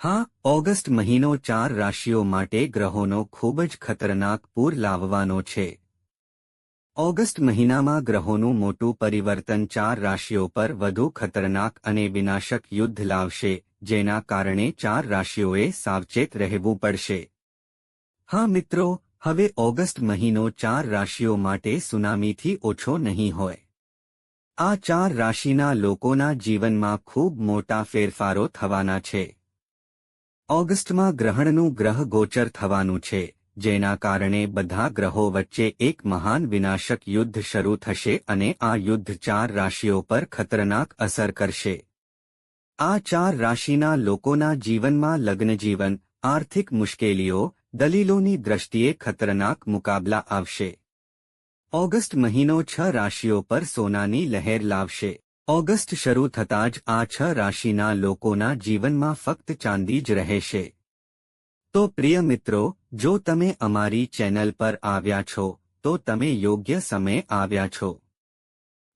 હા, ઓગસ્ટ મહિનો ચાર રાશિઓ માટે ગ્રહોનો ખૂબ જ ખતરનાક પૂર લાવવાનો છે. ઓગસ્ટ મહિનામાં ગ્રહોનું મોટું પરિવર્તન ચાર રાશિઓ પર વધુ ખતરનાક અને વિનાશક યુદ્ધ લાવશે, જેના કારણે ચાર રાશિઓએ સાવચેત રહેવું પડશે. હા મિત્રો, હવે ઓગસ્ટ મહિનો ચાર રાશિઓ માટે સુનામીથી ઓછો નહીં હોય. આ ચાર રાશિના લોકોના જીવનમાં ખૂબ મોટા ફેરફારો થવાના છે. ઓગસ્ટમાં ગ્રહણનું ગ્રહ ગોચર થવાનું છે, જેના કારણે બધા ગ્રહો વચ્ચે એક મહાન વિનાશક યુદ્ધ શરૂ થશે અને આ યુદ્ધ ચાર રાશિઓ પર ખતરનાક અસર કરશે. આ ચાર રાશિના લોકોના જીવનમાં લગ્નજીવન, આર્થિક મુશ્કેલીઓ, દલીલોની દ્રષ્ટિએ ખતરનાક મુકાબલા આવશે. ઓગસ્ટ મહિનો છ રાશિઓ પર સોનાની લહેર લાવશે. ઓગસ્ટ શરૂ થતાં જ આ છ રાશિના લોકોના જીવનમાં ફક્ત ચાંદી જ રહેશે. તો પ્રિય મિત્રો, જો તમે અમારી ચેનલ પર આવ્યા છો, તો તમે યોગ્ય સમય આવ્યા છો.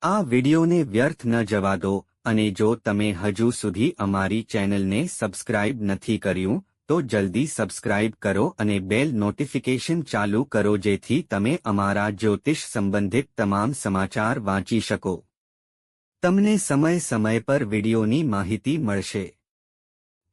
આ વિડિયોને વ્યર્થ ન જવા દો અને જો તમે હજુ સુધી અમારી ચેનલને સબસ્ક્રાઇબ નથી કર્યું, તો જલ્દી સબસ્ક્રાઇબ કરો અને બેલ નોટિફિકેશન ચાલુ કરો જેથી તમે અમારા જ્યોતિષ સંબંધિત તમામ સમાચાર વાંચી શકો. તમને સમય સમય પર વિડીયોની માહિતી મળશે.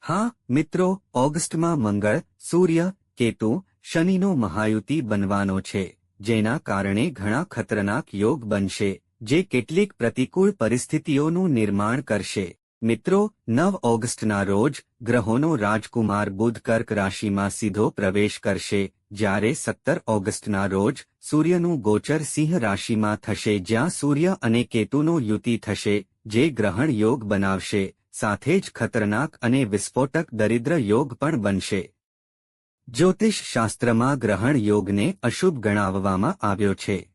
હા, મિત્રો, ઓગસ્ટમાં મંગળ, સૂર્ય, કેતુ, શનિનો મહાયુતિ બનવાનો છે, જેના કારણે ઘણા ખતરનાક યોગ બનશે, જે કેટલીક પ્રતિકૂળ પરિસ્થિતિઓનું નિર્માણ કરશે. મિત્રો, નવ ઓગસ્ટના રોજ ગ્રહોનો રાજકુમાર બુધ કર્ક રાશિમાં સીધો પ્રવેશ કરશે જ્યારે સત્તર ઓગસ્ટના રોજ સૂર્યનું ગોચર સિંહ રાશિમાં થશે જ્યાં સૂર્ય અને કેતુનો યુતિ થશે, જે ગ્રહણ યોગ બનાવશે, સાથે જ ખતરનાક અને વિસ્ફોટક દરિદ્ર યોગ પણ બનશે. જ્યોતિષ શાસ્ત્રમાં ગ્રહણ યોગને અશુભ ગણાવવામાં આવ્યો છે.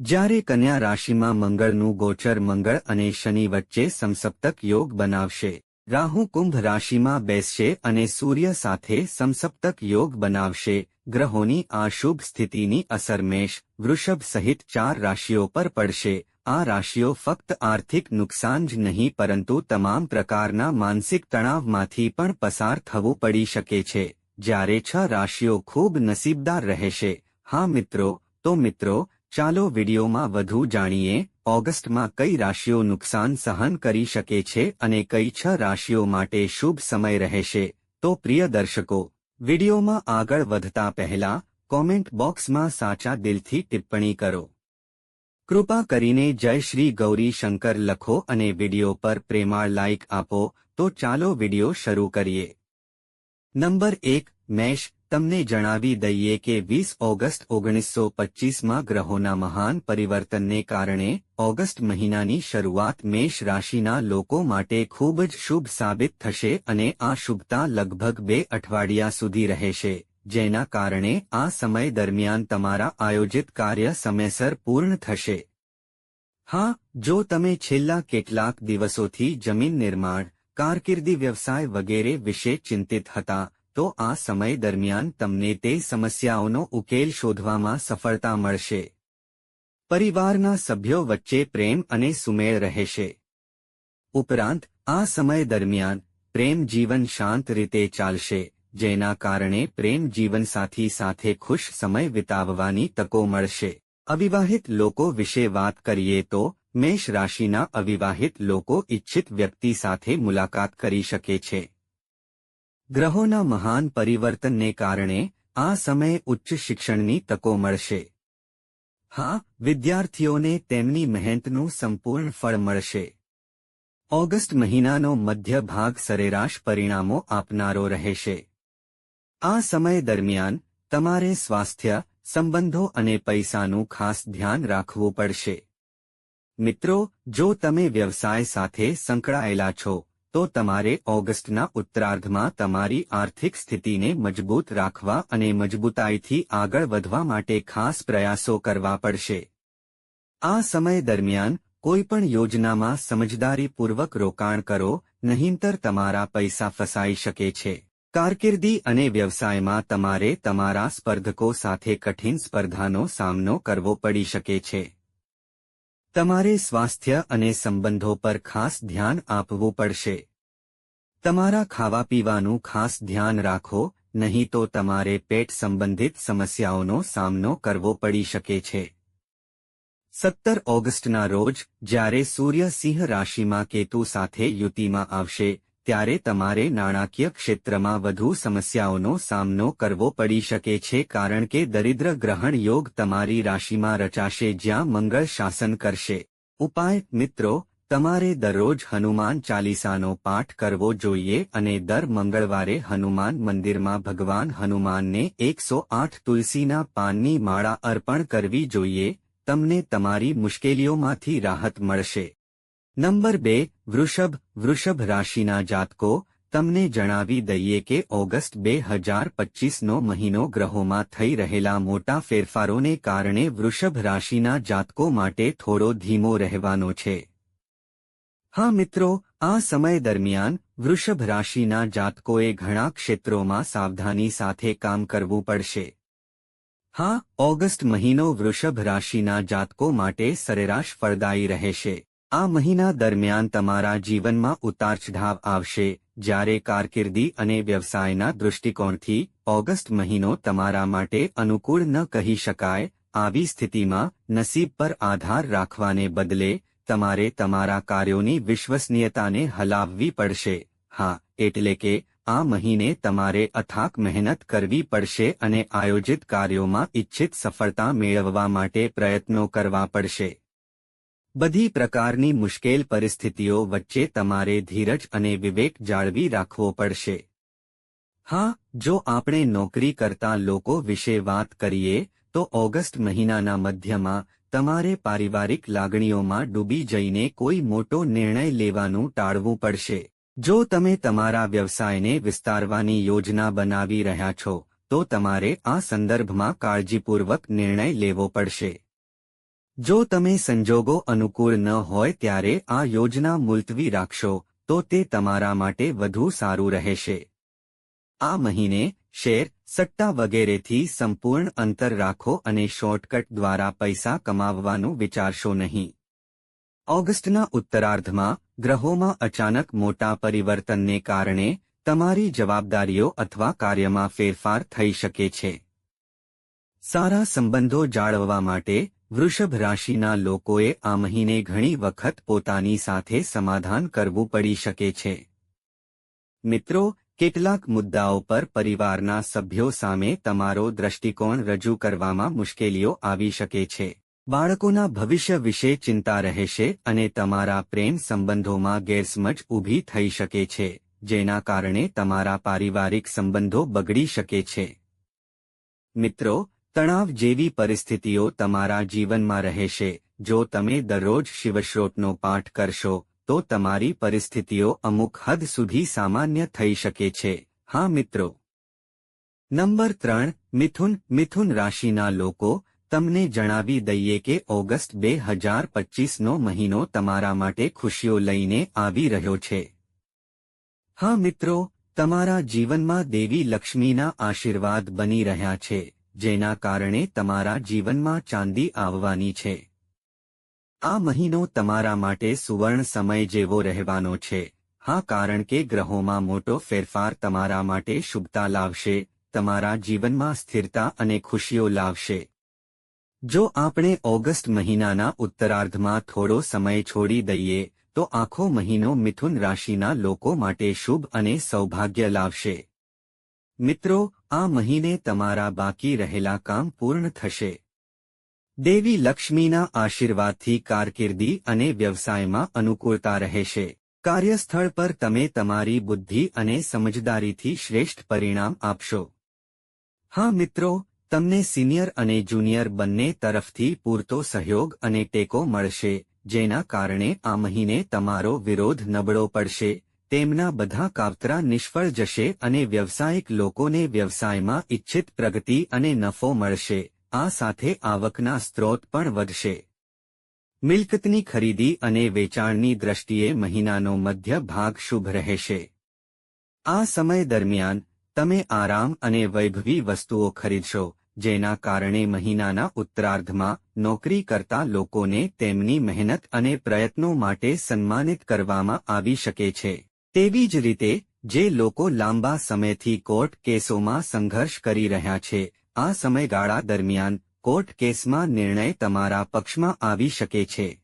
જ્યારે કન્યા રાશિમાં મંગળનું ગોચર મંગળ અને શનિ વચ્ચે સમસપ્તક યોગ બનાવશે રાહુ કુંભ રાશિમાં બેસશે અને સૂર્ય સાથે સમસપ્તક યોગ બનાવશે. ગ્રહોની આ શુભ સ્થિતિની અસર મેષ, વૃષભ સહિત ચાર રાશિઓ પર પડશે. આ રાશિઓ ફક્ત આર્થિક નુકસાન જ નહીં, પરંતુ તમામ પ્રકારના માનસિક તણાવમાંથી પણ પસાર થવું પડી શકે છે. જ્યારે છ રાશિઓ ખૂબ નસીબદાર રહેશે. હા મિત્રો, તો મિત્રો, ચાલો વિડીયોમાં વધુ જાણીએ ઓગસ્ટમાં કઈ રાશિઓ નુકસાન સહન કરી શકે છે અને કઈ છ રાશિઓ માટે શુભ સમય રહેશે? તો પ્રિય દર્શકો, વિડીયોમાં આગળ વધતા પહેલા કોમેન્ટ બોક્સમાં સાચા દિલથી ટિપ્પણી કરો. કૃપા કરીને જય શ્રી ગૌરી શંકર લખો અને વીડિયો પર પ્રેમાળ લાઇક આપો. તો ચાલો વીડિયો શરૂ કરીએ. નંબર એક, મેષ તમને જણાવી દઈએ કે વીસ ઓગસ્ટ ઓગણીસો પચ્ચીસમાં ગ્રહોના મહાન પરિવર્તનને કારણે ઓગસ્ટ મહિનાની શરૂઆત મેષ રાશિના લોકો માટે ખૂબ જ શુભ સાબિત થશે અને આ શુભતા લગભગ બે અઠવાડિયા સુધી રહેશે, જેના કારણે આ સમય દરમિયાન તમારા આયોજિત કાર્ય સમયસર પૂર્ણ થશે. હા, જો તમે છેલ્લા કેટલાક દિવસોથી જમીન નિર્માણ, કારકિર્દી વ્યવસાય વગેરે વિશે ચિંતિત હતા તો આ સમય દરમિયાન તમને તે સમસ્યાઓનો ઉકેલ શોધવામાં સફળતા મળશે. પરિવારના સભ્યો વચ્ચે પ્રેમ અને સુમેળ રહેશે. ઉપરાંત, આ સમય દરમિયાન, પ્રેમ જીવન શાંત રીતે ચાલશે, જેના કારણે પ્રેમ જીવનસાથી સાથે ખુશ સમય વિતાવવાની તકો મળશે. અવિવાહિત લોકો વિશે વાત કરીએ તો, મેષ રાશિના અવિવાહિત લોકો ઇચ્છિત વ્યક્તિ સાથે મુલાકાત કરી શકે છે. ગ્રહોના મહાન પરિવર્તનને કારણે આ સમયે ઉચ્ચ શિક્ષણની તકો મળશે. હા, વિદ્યાર્થીઓને તેમની મહેનતનું સંપૂર્ણ ફળ મળશે. ઓગસ્ટ મહિનાનો મધ્ય ભાગ સરેરાશ પરિણામો આપનારો રહેશે. આ સમય દરમિયાન તમારે સ્વાસ્થ્ય, સંબંધો અને પૈસાનું ખાસ ધ્યાન રાખવું પડશે. મિત્રો, જો તમે વ્યવસાય સાથે સંકળાયેલા છો તો તમારે ઓગસ્ટના ઉત્તરાર્ધમાં તમારી આર્થિક સ્થિતિને મજબૂત રાખવા અને મજબૂતાઈથી આગળ વધવા માટે ખાસ પ્રયાસો કરવા પડશે. આ સમય દરમિયાન કોઈપણ યોજનામાં સમજદારીપૂર્વક રોકાણ કરો, નહીંતર તમારા પૈસા ફસાઈ શકે છે. કારકિર્દી અને વ્યવસાયમાં તમારે તમારા સ્પર્ધકો સાથે કઠિન સ્પર્ધાનો સામનો કરવો પડી શકે છે. તમારે સ્વાસ્થ્ય અને સંબંધો પર ખાસ ધ્યાન આપવું પડશે. તમારા ખાવા પીવાનું ખાસ ધ્યાન રાખો, નહીં તો તમારે પેટ સંબંધિત સમસ્યાઓનો સામનો કરવો પડી શકે છે. સત્તર ઓગસ્ટના રોજ, જ્યારે સૂર્ય સિંહ રાશિમાં કેતુ સાથે યુતિમાં આવશે ત્યારે તમારે નાણાકીય ક્ષેત્રમાં વધુ સમસ્યાઓનો સામનો કરવો પડી શકે છે કારણ કે દરિદ્ર ગ્રહણ યોગ તમારી રાશિમાં રચાશે જ્યાં મંગળ શાસન કરશે. ઉપાય, મિત્રો, તમારે દરરોજ હનુમાન ચાલીસાનો પાઠ કરવો જોઈએ અને દર મંગળવારે હનુમાન મંદિરમાં ભગવાન હનુમાનને એકસો આઠ તુલસીના પાનની માળા અર્પણ કરવી જોઈએ, તમને તમારી મુશ્કેલીઓમાંથી રાહત મળશે. નંબર બે, વૃષભ વૃષભ રાશિના જાતકો, તમને જણાવી દઈએ કે ઓગસ્ટ બે હજાર પચીસનો મહિનો ગ્રહોમાં થઈ રહેલા મોટા ફેરફારોને કારણે વૃષભ રાશિના જાતકો માટે થોડો ધીમો રહેવાનો છે. હા મિત્રો, આ સમય દરમિયાન વૃષભ રાશિના જાતકોએ ઘણા ક્ષેત્રોમાં સાવધાની સાથે કામ કરવું પડશે. હા, ઓગસ્ટ મહિનો વૃષભ રાશિના જાતકો માટે સરેરાશ ફળદાયી રહેશે. આ મહિના દરમિયાન તમારા જીવનમાં ઉતાર ચઢાવ આવશે, જ્યારે કારકિર્દી અને વ્યવસાયના દૃષ્ટિકોણથી ઓગસ્ટ મહિનો તમારા માટે અનુકૂળ ન કહી શકાય, આવી સ્થિતિમાં નસીબ પર આધાર રાખવાને બદલે તમારે તમારા કાર્યોની વિશ્વસનીયતાને હલાવવી પડશે. હા, એટલે કે આ મહિને તમારે અથાક મહેનત કરવી પડશે અને આયોજિત કાર્યોમાં ઇચ્છિત સફળતા મેળવવા માટે પ્રયત્નો કરવા પડશે. બધી પ્રકારની મુશ્કેલ પરિસ્થિતિઓ વચ્ચે તમારે ધીરજ અને વિવેક જાળવી રાખવો પડશે. હા, જો આપણે નોકરી કરતા લોકો વિશે વાત કરીએ, તો ઓગસ્ટ મહિનાના મધ્યમાં તમારે પારિવારિક લાગણીઓમાં ડૂબી જઈને કોઈ મોટો નિર્ણય લેવાનું ટાળવું પડશે. જો તમે તમારા વ્યવસાયને વિસ્તારવાની યોજના બનાવી રહ્યા છો, તો તમારે આ સંદર્ભમાં કાળજીપૂર્વક નિર્ણય લેવો પડશે. જો તમે સંજોગો અનુકૂળ ન હોય ત્યારે આ યોજના મુલતવી રાખશો, તો તે તમારા માટે વધુ સારું રહેશે. આ મહિને શેર સટ્ટા વગેરેથી સંપૂર્ણ અંતર રાખો અને શોર્ટકટ દ્વારા પૈસા કમાવવાનું વિચારશો નહીં. ઓગસ્ટના ઉત્તરાર્ધમાં ગ્રહોમાં અચાનક મોટા પરિવર્તનને કારણે તમારી જવાબદારીઓ અથવા કાર્યમાં ફેરફાર થઈ શકે છે. સારા સંબંધો જાળવવા માટે વૃષભ રાશિના લોકોએ આ મહિને ઘણી વખત પોતાની સાથે સમાધાન કરવું પડી શકે છે. મિત્રો, કેટલાક મુદ્દાઓ પર પરિવારના સભ્યો સામે તમારો દ્રષ્ટિકોણ રજૂ કરવામાં મુશ્કેલીઓ આવી શકે છે. બાળકોના ભવિષ્ય વિશે ચિંતા રહેશે અને તમારા પ્રેમ સંબંધોમાં ગેરસમજ ઊભી થઈ શકે છે, જેના કારણે તમારા પારિવારિક સંબંધો બગડી શકે છે. મિત્રો તણાવ જેવી પરિસ્થિતિઓ તમારા જીવનમાં રહેશે. જો તમે દરરોજ શિવશ્રોતનો પાઠ કરશો, તો તમારી પરિસ્થિતિઓ અમુક હદ સુધી સામાન્ય થઈ શકે છે. હા, મિત્રો. નંબર ત્રણ, મિથુન મિથુન રાશિના લોકો, તમને જણાવી દઈએ કે ઓગસ્ટ બે હજાર પચીસનો મહિનો તમારા માટે ખુશીઓ લઈને આવી રહ્યો છે. હા, મિત્રો, તમારા જીવનમાં દેવી લક્ષ્મીના આશીર્વાદ બની રહ્યા છે. જેના કારણે તમારા જીવનમાં ચાંદી આવવાની છે. આ મહિનો તમારા માટે સુવર્ણ સમય જેવો રહેવાનો છે. હા, કારણ કે ગ્રહોમાં મોટો ફેરફાર તમારા માટે શુભતા લાવશે, તમારા જીવનમાં સ્થિરતા અને ખુશીઓ લાવશે. જો આપણે ઓગસ્ટ મહિનાના ઉત્તરાર્ધમાં થોડો સમય છોડી દઈએ, તો આખો મહિનો મિથુન રાશિના લોકો માટે શુભ અને સૌભાગ્ય લાવશે. મિત્રો આ મહિને તમારા બાકી રહેલા કામ પૂર્ણ થશે. દેવી લક્ષ્મીના આશીર્વાદથી કારકિર્દી અને વ્યવસાયમાં અનુકૂળતા રહેશે. કાર્યસ્થળ પર તમે તમારી બુદ્ધિ અને સમજદારીથી શ્રેષ્ઠ પરિણામ આપશો. હા મિત્રો, તમને સિનિયર અને જુનિયર બંને તરફથી પૂરતો સહયોગ અને ટેકો મળશે, જેના કારણે આ મહિને તમારો વિરોધ નબળો પડશે. તેમના બધા કાવતરા નિષ્ફળ જશે અને વ્યવસાયિક લોકોને વ્યવસાયમાં ઇચ્છિત પ્રગતિ અને નફો મળશે. આ સાથે આવકના સ્ત્રોત પણ વધશે. મિલકતની ખરીદી અને વેચાણની દ્રષ્ટિએ મહિનાનો મધ્ય ભાગ શુભ રહેશે. આ સમય દરમિયાન, તમે આરામ અને વૈભવી વસ્તુઓ ખરીદશો, જેના કારણે મહિનાના ઉત્તરાર્ધમાં નોકરી કરતા લોકોને તેમની મહેનત અને પ્રયત્નો માટે સન્માનિત કરવામાં આવી શકે છે. તેવી જ રીતે, જે લોકો લાંબા સમયથી કોર્ટ કેસોમાં સંઘર્ષ કરી રહ્યા છે, આ સમયગાળા દરમિયાન, કોર્ટ કેસમાં નિર્ણય તમારા પક્ષમાં આવી શકે છે.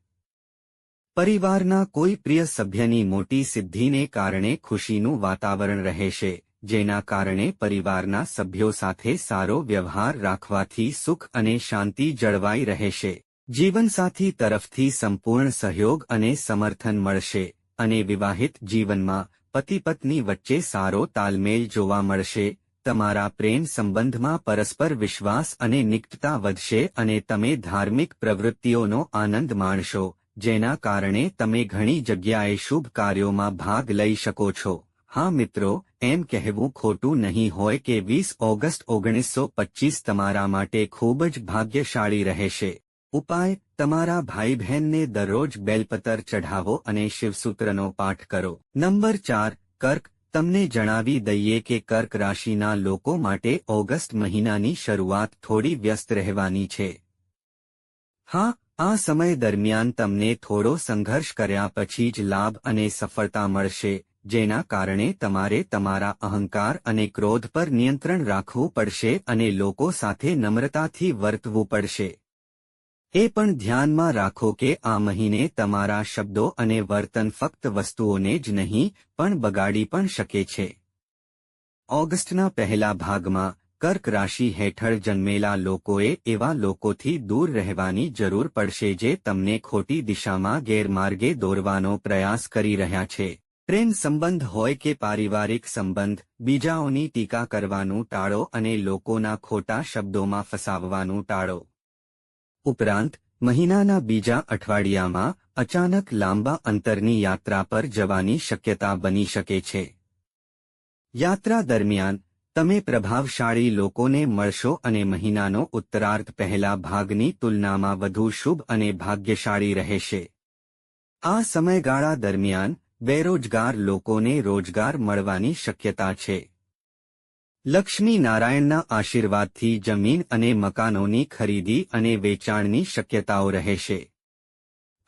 પરિવારના કોઈ પ્રિય સભ્યની મોટી સિદ્ધિને કારણે ખુશીનું વાતાવરણ રહેશે, જેના કારણે પરિવારના સભ્યો સાથે સારો વ્યવહાર રાખવાથી સુખ અને શાંતિ જળવાઈ રહેશે. જીવનસાથી તરફથી સંપૂર્ણ સહયોગ અને સમર્થન મળશે. અને વિવાહિત જીવનમાં પતિ પત્ની વચ્ચે સારો તાલમેલ જોવા મળશે, તમારા પ્રેમ સંબંધમાં પરસ્પર વિશ્વાસ અને નિકટતા વધશે અને તમે ધાર્મિક પ્રવૃત્તિઓનો આનંદ માણશો, જેના કારણે તમે ઘણી જગ્યાએ શુભ કાર્યોમાં ભાગ લઈ શકો છો. હા મિત્રો, એમ કહેવું ખોટું નહીં હોય કે વીસ ઓગસ્ટ ઓગણીસો પચ્ચીસ તમારા માટે ખૂબ જ ભાગ્યશાળી રહેશે. ઉપાય, તમારા ભાઈ બહેનને દરરોજ બેલપતર ચઢાવો અને શિવસૂત્રનો પાઠ કરો. નંબર ચાર, કર્ક, તમને જણાવી દઈએ કે કર્ક રાશિના લોકો માટે ઓગસ્ટ મહિનાની શરૂઆત થોડી વ્યસ્ત રહેવાની છે. હા, આ સમય દરમિયાન તમને થોડો સંઘર્ષ કર્યા પછી જ લાભ અને સફળતા મળશે, જેના કારણે તમારે તમારા અહંકાર અને ક્રોધ પર નિયંત્રણ રાખવું પડશે અને લોકો સાથે નમ્રતાથી વર્તવું પડશે. એ પણ ધ્યાનમાં રાખો કે આ મહિને તમારા શબ્દો અને વર્તન ફક્ત વસ્તુઓને જ નહીં, પણ બગાડી પણ શકે છે. ઓગસ્ટના પહેલા ભાગમાં, કર્ક રાશિ હેઠળ જન્મેલા લોકોએ એવા લોકોથી દૂર રહેવાની જરૂર પડશે જે તમને ખોટી દિશામાં ગેરમાર્ગે દોરવાનો પ્રયાસ કરી રહ્યા છે. પ્રેમ સંબંધ હોય કે પારિવારિક સંબંધ, બીજાઓની ટીકા કરવાનું ટાળો અને લોકોના ખોટા શબ્દોમાં ફસાવવાનું ટાળો. ઉપરાંત, મહિનાના બીજા અઠવાડિયામાં અચાનક લાંબા અંતરની યાત્રા પર જવાની શક્યતા બની શકે છે. યાત્રા દરમિયાન, તમે પ્રભાવશાળી લોકોને મળશો અને મહિનાનો ઉત્તરાર્ધ પહેલા ભાગની તુલનામાં વધુ શુભ અને ભાગ્યશાળી રહેશે. આ સમયગાળા દરમિયાન, બેરોજગાર લોકોને રોજગાર મળવાની શક્યતા છે. લક્ષ્મી નારાયણના આશીર્વાદથી જમીન અને મકાનોની ખરીદી અને વેચાણની શક્યતાઓ રહેશે.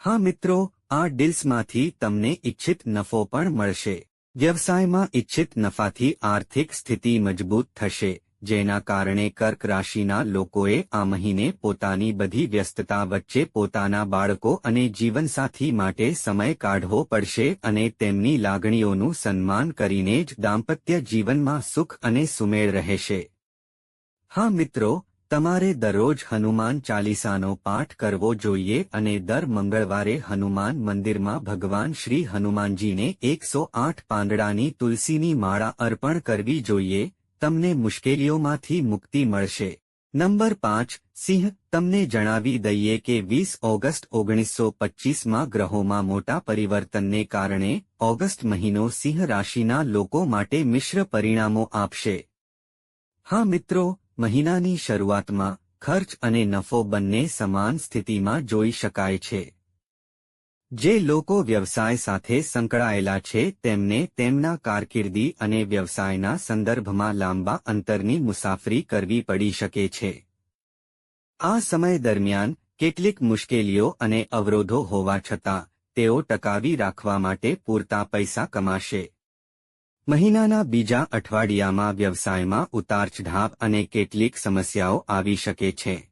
હા મિત્રો, આ ડીલ્સમાંથી તમને ઇચ્છિત નફો પણ મળશે. વ્યવસાયમાં ઇચ્છિત નફાથી આર્થિક સ્થિતિ મજબૂત થશે. જેના કારણે કર્ક રાશિના લોકોએ આ મહિને પોતાની બધી વ્યસ્તતા વચ્ચે પોતાના બાળકો અને જીવનસાથી માટે સમય કાઢવો પડશે અને તેમની લાગણીઓનું સન્માન કરીને જ દાંપત્ય જીવનમાં સુખ અને સુમેળ રહેશે. હા મિત્રો, તમારે દરરોજ હનુમાન ચાલીસાનો પાઠ કરવો જોઈએ અને દર મંગળવારે હનુમાન મંદિરમાં ભગવાન શ્રી હનુમાનજીને એકસો આઠ પાંદડાની તુલસીની માળા અર્પણ કરવી જોઈએ તમને મુશ્કેલીઓમાંથી મુક્તિ મળશે. નંબર પાંચ, સિંહ, તમને જણાવી દઈએ કે વીસ ઓગસ્ટ ઓગણીસો પચ્ચીસમાં ગ્રહોમાં મોટા પરિવર્તનને કારણે ઓગસ્ટ મહિનો સિંહ રાશિના લોકો માટે મિશ્ર પરિણામો આપશે. હા મિત્રો, મહિનાની શરૂઆતમાં ખર્ચ અને નફો બંને સમાન સ્થિતિમાં જોઈ શકાય છે. જે લોકો વ્યવસાય સાથે સંકળાયેલા છે, તેમને તેમના કારકિર્દી અને વ્યવસાયના સંદર્ભમાં લાંબા અંતરની મુસાફરી કરવી પડી શકે છે. આ સમય દરમિયાન, કેટલીક મુશ્કેલીઓ અને અવરોધો હોવા છતાં, તેઓ ટકાવી રાખવા માટે પૂરતા પૈસા કમાશે. મહિનાના બીજા અઠવાડિયામાં વ્યવસાયમાં ઉતારચઢાવ અને કેટલીક સમસ્યાઓ આવી શકે છે.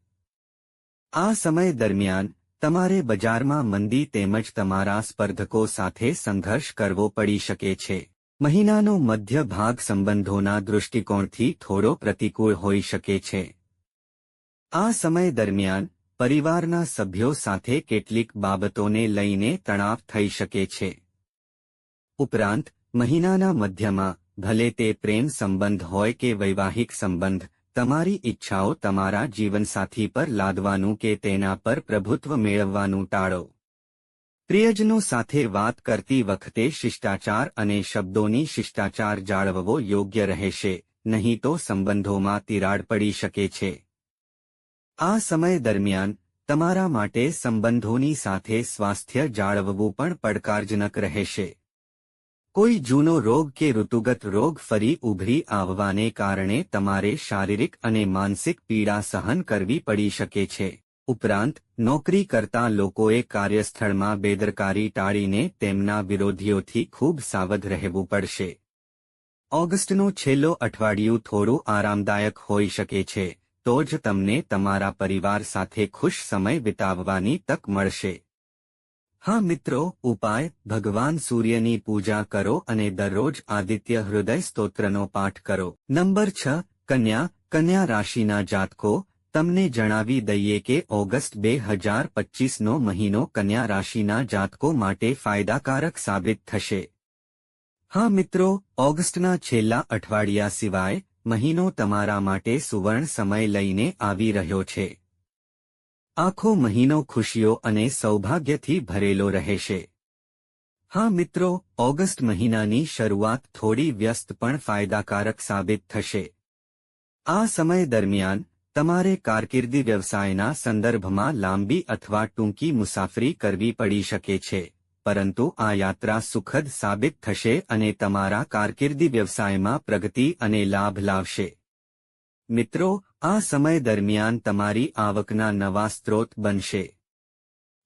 આ સમય દરમિયાન તમારે બજારમાં મંદી તેમજ તમારા સ્પર્ધકો સાથે સંઘર્ષ કરવો પડી શકે છે. મહિનાનો મધ્ય ભાગ સંબંધોના દૃષ્ટિકોણથી થોડો પ્રતિકૂળ હોઈ શકે છે. આ સમય દરમિયાન, પરિવારના સભ્યો સાથે કેટલીક બાબતોને લઈને તણાવ થઈ શકે છે. ઉપરાંત, મહિનાના મધ્યમાં, ભલે તે પ્રેમ સંબંધ હોય કે વૈવાહિક સંબંધ તમારી ઈચ્છાઓ તમારા જીવનસાથી પર લાદવાનું કે તેના પર પ્રભુત્વ મેળવવાનું ટાળો. પ્રિયજનો સાથે વાત કરતી વખતે શિષ્ટાચાર અને શબ્દોની શિષ્ટાચાર જાળવવો યોગ્ય રહેશે, નહીં તો સંબંધોમાં તિરાડ પડી શકે છે. આ સમય દરમિયાન, તમારા માટે સંબંધોની સાથે સ્વાસ્થ્ય જાળવવું પણ પડકારજનક રહેશે. કોઈ જૂનો રોગ કે ઋતુગત રોગ ફરી ઉભરી આવવાને કારણે તમારે શારીરિક અને માનસિક પીડા સહન કરવી પડી શકે છે. ઉપરાંત નોકરી કરતા લોકોએ કાર્યસ્થળમાં બેદરકારી ટાળીને તેમના વિરોધીઓથી ખૂબ સાવધ રહેવું પડશે. ઓગસ્ટનું છેલ્લો અઠવાડિયું થોડું આરામદાયક હોઈ શકે છે, તો જ તમને તમારા પરિવાર સાથે ખુશ સમય વિતાવવાની તક મળશે. હા મિત્રો, ઉપાય, ભગવાન સૂર્યની પૂજા કરો અને દરરોજ આદિત્ય હૃદય સ્તોત્રનો પાઠ કરો. નંબર છ, કન્યા કન્યા રાશિના જાતકો, તમને જણાવી દઈએ કે ઓગસ્ટ બે હજાર પચીસનો મહિનો કન્યા રાશિના જાતકો માટે ફાયદાકારક સાબિત થશે. હા મિત્રો, ઓગસ્ટના છેલ્લા અઠવાડિયા સિવાય મહિનો તમારા માટે સુવર્ણ સમય લઈને આવી રહ્યો છે. આખો મહિનો ખુશીઓ અને સૌભાગ્યથી ભરેલો રહેશે. હા મિત્રો, ઓગસ્ટ મહિનાની શરૂઆત થોડી વ્યસ્ત પણ ફાયદાકારક સાબિત થશે. આ સમય દરમિયાન, તમારે કારકિર્દી વ્યવસાયના સંદર્ભમાં લાંબી અથવા ટૂંકી મુસાફરી કરવી પડી શકે છે, પરંતુ આ યાત્રા સુખદ સાબિત થશે અને તમારા કારકિર્દી વ્યવસાયમાં પ્રગતિ અને લાભ લાવશે. મિત્રો આ સમય દરમિયાન તમારી આવકના નવા સ્ત્રોત બનશે.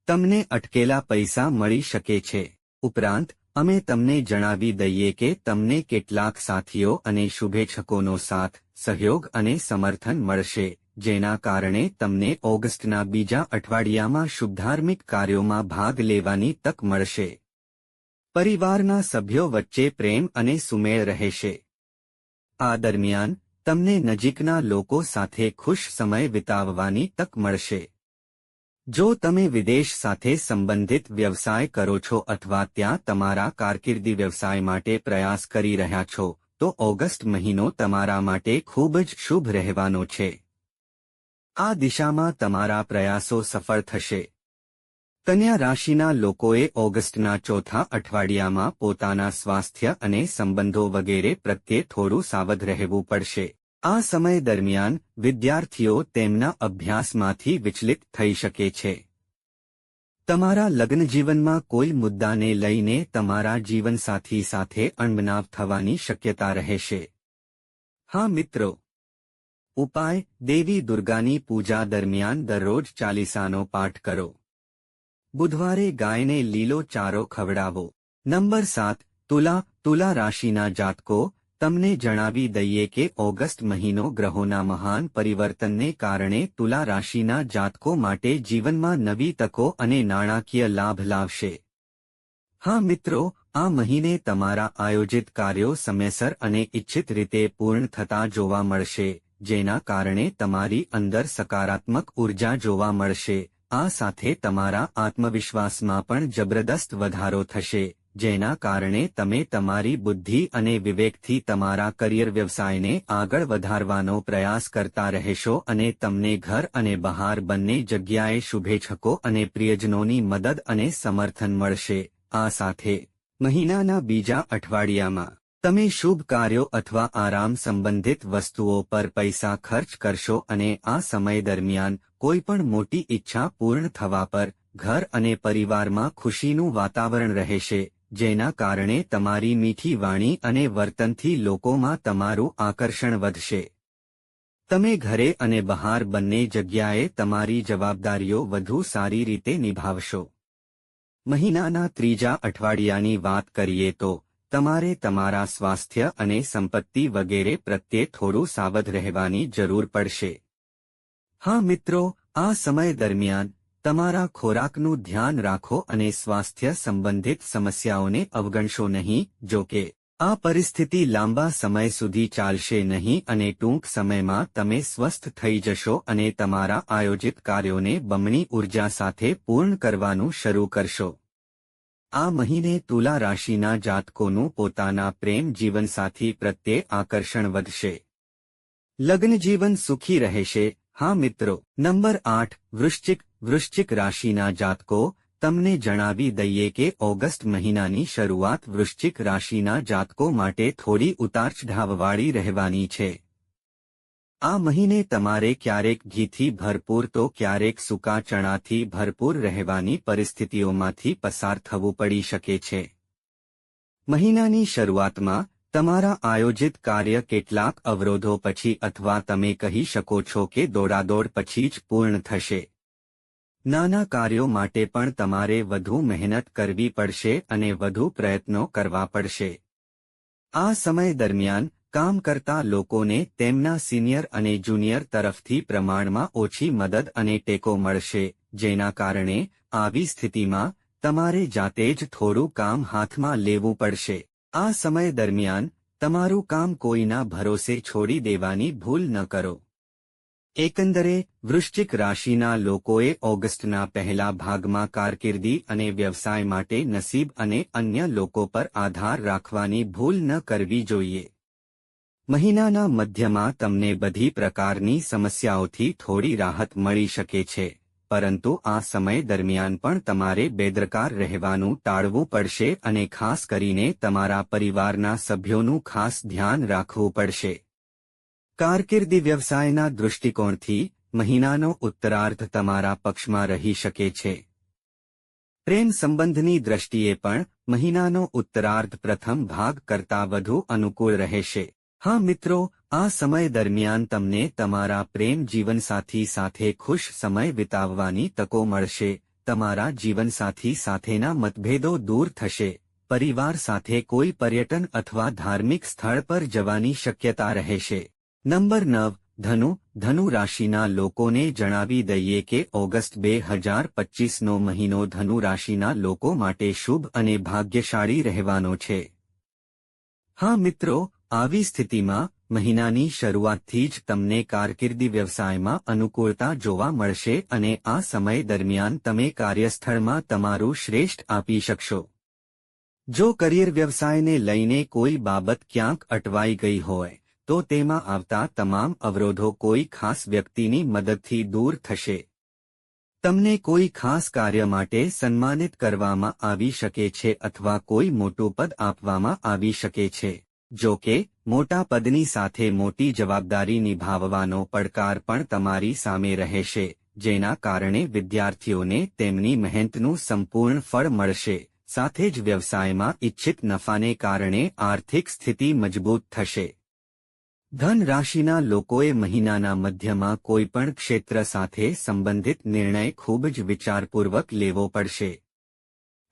તમને અટકેલા પૈસા મળી શકે છે. ઉપરાંત, અમે તમને જણાવી દઈએ કે તમને કેટલાક સાથીઓ અને શુભેચ્છકોનો સાથ, સહયોગ અને સમર્થન મળશે, જેના કારણે તમને ઓગસ્ટના બીજા અઠવાડિયામાં શુભધાર્મિક કાર્યોમાં ભાગ લેવાની તક મળશે. પરિવારના સભ્યો વચ્ચે પ્રેમ અને સુમેળ રહેશે. આ દરમિયાન તમને નજીકના લોકો સાથે ખુશ સમય વિતાવવાની તક મળશે. જો તમે વિદેશ સાથે સંબંધિત વ્યવસાય કરો છો અથવા ત્યાં તમારા કારકિર્દી વ્યવસાય માટે પ્રયાસ કરી રહ્યા છો, તો ઓગસ્ટ મહિનો તમારા માટે ખૂબ જ શુભ રહેવાનો છે. આ દિશામાં તમારા પ્રયાસો સફળ થશે. કન્યા રાશિના લોકોએ ઓગસ્ટના ચોથા અઠવાડિયામાં પોતાના સ્વાસ્થ્ય અને સંબંધો વગેરે પ્રત્યે થોડું સાવધ રહેવું પડશે. આ સમય દરમિયાન વિદ્યાર્થીઓ તેમના અભ્યાસમાંથી વિચલિત થઈ શકે છે. તમારા લગ્નજીવનમાં કોઈ મુદ્દાને લઈને તમારા જીવનસાથી સાથે અણબનાવ થવાની શક્યતા રહેશે. હા મિત્રો, ઉપાય દેવી દુર્ગાની પૂજા દરમિયાન દરરોજ ચાલીસાનો પાઠ કરો. બુધવારે ગાયને લીલો ચારો ખવડાવો. નંબર સાત, તુલા તુલા રાશિના જાતકો તમને જણાવી દઈએ કે ઓગસ્ટ મહિનો ગ્રહોના મહાન પરિવર્તનને કારણે તુલા રાશિના જાતકો માટે જીવનમાં નવી તકો અને નાણાકીય લાભ લાવશે. હા મિત્રો, આ મહિને તમારા આયોજિત કાર્યો સમયસર અને ઇચ્છિત રીતે પૂર્ણ થતા જોવા મળશે, જેના કારણે તમારી અંદર સકારાત્મક ઊર્જા જોવા મળશે, આ સાથે તમારા આત્મવિશ્વાસમાં પણ જબરદસ્ત વધારો થશે. જેના કારણે તમે તમારી બુદ્ધિ અને વિવેકથી તમારા કરિયર વ્યવસાયને આગળ વધારવાનો પ્રયાસ કરતા રહેશો અને તમને ઘર અને બહાર બંને જગ્યાએ શુભેચ્છકો અને પ્રિયજનોની મદદ અને સમર્થન મળશે. આ સાથે, મહિનાના બીજા અઠવાડિયામાં, તમે શુભ કાર્યો અથવા આરામ સંબંધિત વસ્તુઓ પર પૈસા ખર્ચ કરશો અને આ સમય દરમિયાન કોઈપણ મોટી ઈચ્છા પૂર્ણ થવા પર ઘર અને પરિવારમાં ખુશીનું વાતાવરણ રહેશે. જેના કારણે તમારી મીઠી વાણી અને વર્તનથી લોકોમાં તમારું આકર્ષણ વધશે. તમે ઘરે અને બહાર બંને જગ્યાએ તમારી જવાબદારીઓ વધુ સારી રીતે નિભાવશો. મહિનાના ત્રીજા અઠવાડિયાની વાત કરીએ તો, તમારે તમારા સ્વાસ્થ્ય અને સંપત્તિ વગેરે પ્રત્યે થોડું સાવધ રહેવાની જરૂર પડશે. હા મિત્રો, આ સમય દરમિયાન તમારા ખોરાકનું ધ્યાન રાખો અને સ્વાસ્થ્ય સંબંધિત સમસ્યાઓને અવગણશો નહીં, જો કે, આ પરિસ્થિતિ લાંબા સમય સુધી ચાલશે નહીં અને ટૂંક સમયમાં તમે સ્વસ્થ થઈ જશો અને તમારા આયોજિત કાર્યોને બમણી ઊર્જા સાથે પૂર્ણ કરવાનું શરૂ કરશો. આ મહિને તુલા રાશિના જાતકોનું પોતાના પ્રેમ જીવનસાથી પ્રત્યે આકર્ષણ વધશે. લગ્ન જીવન સુખી રહેશે. હા મિત્રો, નંબર આઠ, વૃશ્ચિક વૃશ્ચિક રાશિના જાતકો, તમને જણાવી દઈએ કે ઓગસ્ટ મહિનાની શરૂઆત વૃશ્ચિક રાશિના જાતકો માટે થોડી ઉતારચઢાવવાળી રહેવાની છે. આ મહિને તમારે ક્યારેક ઘીથી ભરપૂર તો ક્યારેક સૂકા ચણાથી ભરપૂર રહેવાની પરિસ્થિતિઓમાંથી પસાર થવું પડી શકે છે. મહિનાની શરૂઆતમાં તમારા આયોજિત કાર્ય કેટલાક અવરોધો પછી અથવા તમે કહી શકો છો કે દોડાદોડ પછી જ પૂર્ણ થશે. નાના કાર્યો માટે પણ તમારે વધુ મહેનત કરવી પડશે અને વધુ પ્રયત્નો કરવા પડશે. આ સમય દરમિયાન કામ કરતા લોકોને તેમના સિનિયર અને જુનિયર તરફથી પ્રમાણમાં ઓછી મદદ અને ટેકો મળશે, જેના કારણે આવી સ્થિતિમાં તમારે જાતે જ થોડું કામ હાથમાં લેવું પડશે. આ સમય દરમિયાન તમારું કામ કોઈના ભરોસે છોડી દેવાની ભૂલ ન કરો. એકંદરે, વૃશ્ચિક રાશિના લોકોએ ઓગસ્ટના પહેલા ભાગમાં કારકિર્દી અને વ્યવસાય માટે નસીબ અને અન્ય લોકો પર આધાર રાખવાની ભૂલ ન કરવી જોઈએ. મહિનાના મધ્યમાં તમને બધી પ્રકારની સમસ્યાઓથી થોડી રાહત મળી શકે છે, પરંતુ આ સમય દરમિયાન પણ તમારે બેદરકાર રહેવાનું ટાળવું પડશે અને ખાસ કરીને તમારા પરિવારના સભ્યોનું ખાસ ધ્યાન રાખવું પડશે. કારકિર્દી વ્યવસાયના દૃષ્ટિકોણથી મહિનાનો ઉત્તરાર્ધ તમારા પક્ષમાં રહી શકે છે. પ્રેમ સંબંધની દ્રષ્ટિએ પણ મહિનાનો ઉત્તરાર્ધ પ્રથમ ભાગ કરતાં વધુ અનુકૂળ રહેશે. હા મિત્રો, આ સમય દરમિયાન તમને તમારા પ્રેમ જીવનસાથી સાથે ખુશ સમય વિતાવવાની તકો મળશે. તમારા જીવનસાથી સાથેના મતભેદો દૂર થશે. પરિવાર સાથે કોઈ પર્યટન અથવા ધાર્મિક સ્થળ પર જવાની શક્યતા રહેશે. નંબર નવ, ધનુ ધનુ રાશિના લોકોને જણાવી દઈએ કે ઓગસ્ટ બે હજાર પચીસનો મહિનો ધનુ રાશિના લોકો માટે શુભ અને ભાગ્યશાળી રહેવાનો છે. હા મિત્રો, આવી સ્થિતિમાં મહિનાની શરૂઆતથી જ તમને કારકિર્દી વ્યવસાયમાં અનુકૂળતા જોવા મળશે અને આ સમય દરમિયાન તમે કાર્યસ્થળમાં તમારું શ્રેષ્ઠ આપી શકશો. જો કરિયર વ્યવસાયને લઈને કોઈ બાબત ક્યાંક અટવાઈ ગઈ હોય તો તેમાં આવતા તમામ અવરોધો કોઈ ખાસ વ્યક્તિની મદદથી દૂર થશે. તમને કોઈ ખાસ કાર્ય માટે સન્માનિત કરવામાં આવી શકે છે અથવા કોઈ મોટું પદ આપવામાં આવી શકે છે, જો કે, મોટા પદની સાથે મોટી જવાબદારી નિભાવવાનો પડકાર પણ તમારી સામે રહેશે, જેના કારણે વિદ્યાર્થીઓને તેમની મહેનતનું સંપૂર્ણ ફળ મળશે. સાથે જ વ્યવસાયમાં ઇચ્છિત નફાને કારણે આર્થિક સ્થિતિ મજબૂત થશે. ધન રાશિના લોકોએ મહિનાના મધ્યમાં કોઈપણ ક્ષેત્ર સાથે સંબંધિત નિર્ણય ખૂબ જ વિચારપૂર્વક લેવો પડશે.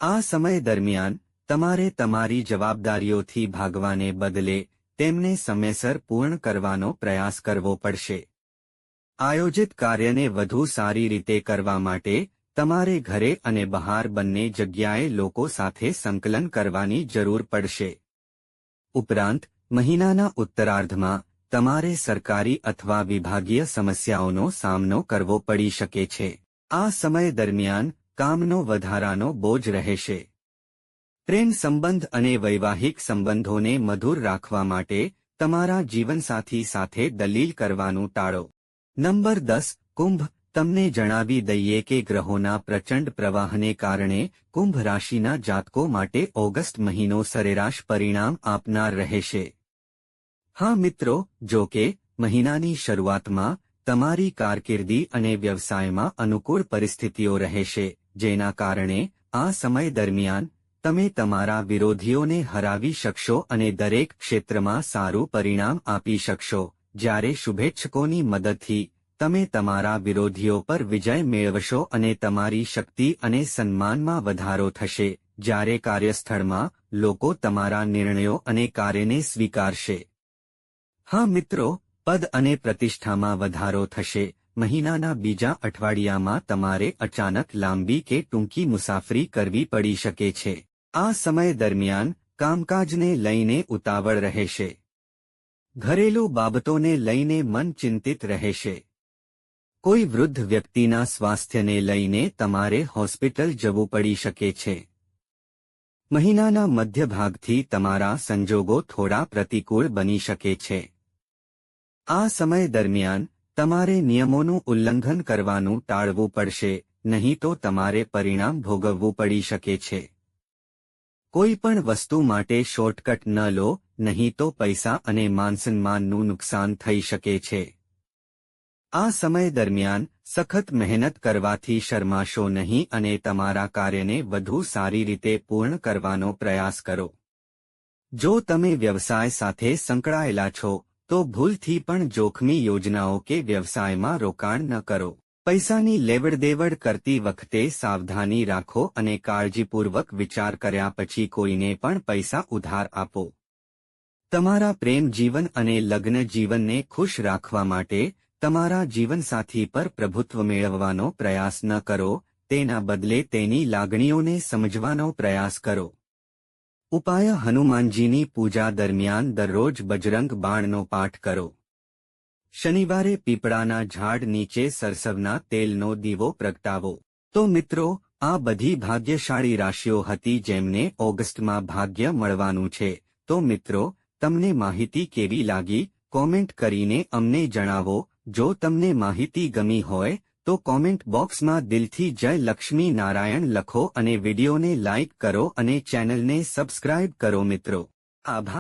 આ સમય દરમિયાન, તમારે તમારી જવાબદારીઓથી ભાગવાને બદલે તેમને સમયસર પૂર્ણ કરવાનો પ્રયાસ કરવો પડશે. આયોજિત કાર્યને વધુ સારી રીતે કરવા માટે, તમારે ઘરે અને બહાર બંને જગ્યાએ લોકો સાથે સંકલન કરવાની જરૂર પડશે. ઉપરાંત, મહિનાના ઉત્તરાર્ધમાં તમારે સરકારી અથવા વિભાગીય સમસ્યાઓનો સામનો કરવો પડી શકે છે. આ સમય દરમિયાન કામનો વધારાનો બોજ રહેશે. પ્રેમ સંબંધ અને વૈવાહિક સંબંધોને મધુર રાખવા માટે તમારા જીવનસાથી સાથે દલીલ કરવાનું ટાળો. નંબર દસ, કુંભ, તમને જણાવી દઈએ કે ગ્રહોના પ્રચંડ પ્રવાહને કારણે કુંભ રાશિના જાતકો માટે ઓગસ્ટ મહિનો સરેરાશ પરિણામ આપનાર રહેશે. હા મિત્રો, જો કે, મહિનાની શરૂઆતમાં તમારી કારકિર્દી અને વ્યવસાયમાં અનુકૂળ પરિસ્થિતિઓ રહેશે, જેના કારણે આ સમય દરમિયાન તમે તમારા વિરોધીઓને હરાવી શકશો અને દરેક ક્ષેત્રમાં સારું પરિણામ આપી શકશો. જ્યારે શુભેચ્છકોની મદદથી તમે તમારા વિરોધીઓ પર વિજય મેળવશો અને તમારી શક્તિ અને સન્માનમાં વધારો થશે, જ્યારે કાર્યસ્થળમાં લોકો તમારા નિર્ણયો અને કાર્યને સ્વીકારશે. હા મિત્રો, પદ અને પ્રતિષ્ઠામાં વધારો થશે. મહિનાના બીજા અઠવાડિયામાં તમારે અચાનક લાંબી કે ટૂંકી મુસાફરી કરવી પડી શકે છે. આ સમય દરમિયાન કામકાજને લઈને ઉતાવળ રહેશે. ઘરેલું બાબતોને લઈને મન ચિંતિત રહેશે. કોઈ વૃદ્ધ વ્યક્તિના સ્વાસ્થ્યને લઈને તમારે હોસ્પિટલ જવું પડી શકે છે. મહિનાના મધ્યભાગથી તમારા સંજોગો થોડા પ્રતિકૂળ બની શકે છે. આ સમય દરમિયાન, તમારે નિયમોનું ઉલ્લંઘન કરવાનું ટાળવું પડશે, નહીં તો તમારે પરિણામ ભોગવવું પડી શકે છે. કોઈ પણ વસ્તુ માટે શોર્ટકટ ન લો, નહીં તો પૈસા અને માનસન્માનનું નુકસાન થઈ શકે છે. આ સમય દરમિયાન, સખત મહેનત કરવાથી શરમાશો નહીં અને તમારા કાર્યને વધુ સારી રીતે પૂર્ણ કરવાનો પ્રયાસ કરો. જો તમે વ્યવસાય સાથે સંકળાયેલા છો તો ભૂલથી પણ જોખમી યોજનાઓ કે વ્યવસાયમાં રોકાણ ન કરો. પૈસાની લેવડદેવડ કરતી વખતે સાવધાની રાખો અને કાળજીપૂર્વક વિચાર કર્યા પછી કોઈને પણ પૈસા ઉધાર આપો. તમારા પ્રેમ જીવન અને લગ્ન જીવનને ખુશ રાખવા માટે તમારા જીવનસાથી પર પ્રભુત્વ મેળવવાનો પ્રયાસ ન કરો, તેના બદલે તેની લાગણીઓને સમજવાનો પ્રયાસ કરો. ઉપાય હનુમાનજીની પૂજા દરમિયાન દરરોજ બજરંગ બાણનો પાઠ કરો. શનિવારે પીપળાના ઝાડ નીચે સરસવના તેલનો દીવો પ્રગટાવો. તો મિત્રો, આ બધી ભાગ્યશાળી રાશિઓ હતી જેમને ઓગસ્ટમાં ભાગ્ય મળવાનું છે. તો મિત્રો, તમને માહિતી કેવી લાગી? કોમેન્ટ કરીને અમને જણાવો. જો તમને માહિતી ગમી હોય તો કોમેન્ટ બોક્સમાં દિલથી જય લક્ષ્મી નારાયણ લખો અને વિડીયોને લાઇક કરો અને ચેનલને સબસ્ક્રાઇબ કરો મિત્રો. આભાર.